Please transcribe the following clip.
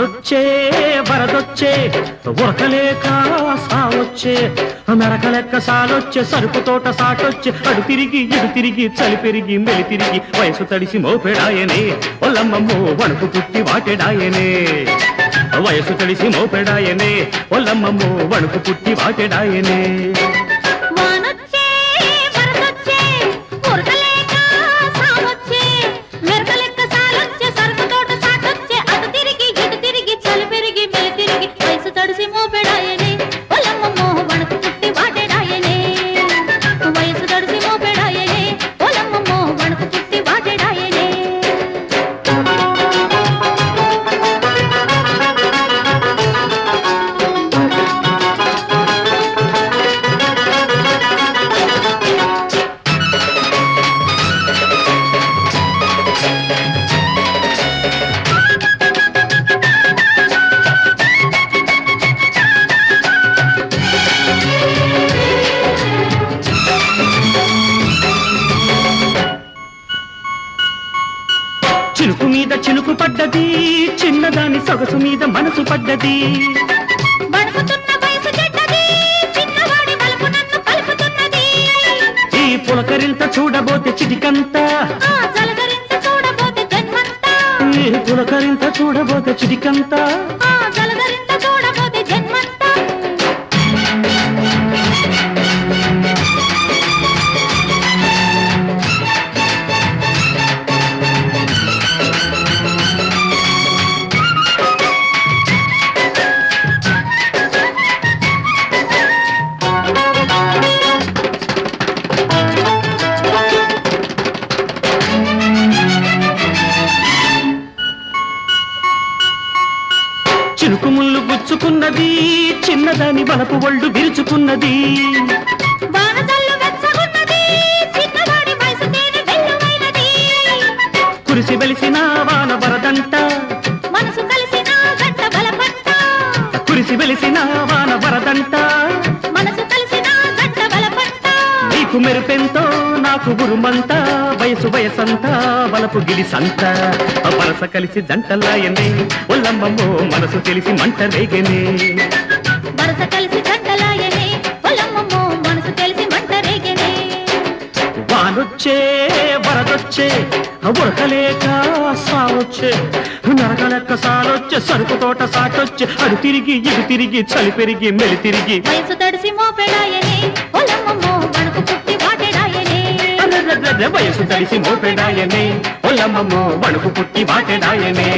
వానొచ్చే వరదొచ్చే ఉరకలేక సావొచ్చే మెరకలెక్క సాలొచ్చే సరుకు తోట సాటొచ్చే అడు తిరిగి ఇడు తిరిగి చలి పెరిగి మెలి తిరిగి వయసు తడిసి మోపెడాయనే ఒల్లమ్మమ్మో వణుకు పుట్టి వాటెడాయనే. వయసు తడిసి మోపెడాయనే ఒల్లమ్మమ్మో వణుకు పుట్టి వాటెడాయనే. పడ్డది చిన్నదాని సొగసు మీద మనసు పడ్డది. ఈ పులకరింత చూడబోతే చిటికంత. ఈ పులకరింత చూడబోతే చిటికంత. గుచ్చుకున్నది చిన్నదాని వలపు ఒళ్ళు విరుచుకున్నది. కురిసి వెలిసిన వాన వరదంట. మనసు కలిసిన కురిసి వెలిసిన వాన వరదంట. నీకు మెరుపెంతో నాకు గురుమంతా వయసు వయసంతా వలపు గిలిసంత వరస కలిసి జంటలాయనే ఒల్లమ్మమ్మో మనసు తెలిసి మంట రేగనే. వరస కలిసి గంటలాయనే పొలమ్మమ్మో మనసు తెలిసి మంట రేగెనే. వానొచ్చే వరదొచ్చే ఉరకలేక సావొచ్చే నరకలెక్క సాలొచ్చే సరుకు తోట సాటొచ్చే అడు తిరిగి ఇటు తిరిగి చలి పెరిగి మెలి తిరిగి. వయసు తడిసి మోపెడాయనే అర్రర్రర్ర వయసు తడిసి మోపెడాయనే. ఒల్లమ్మమ్మో వణుకు పుట్టి వాటెడాయనే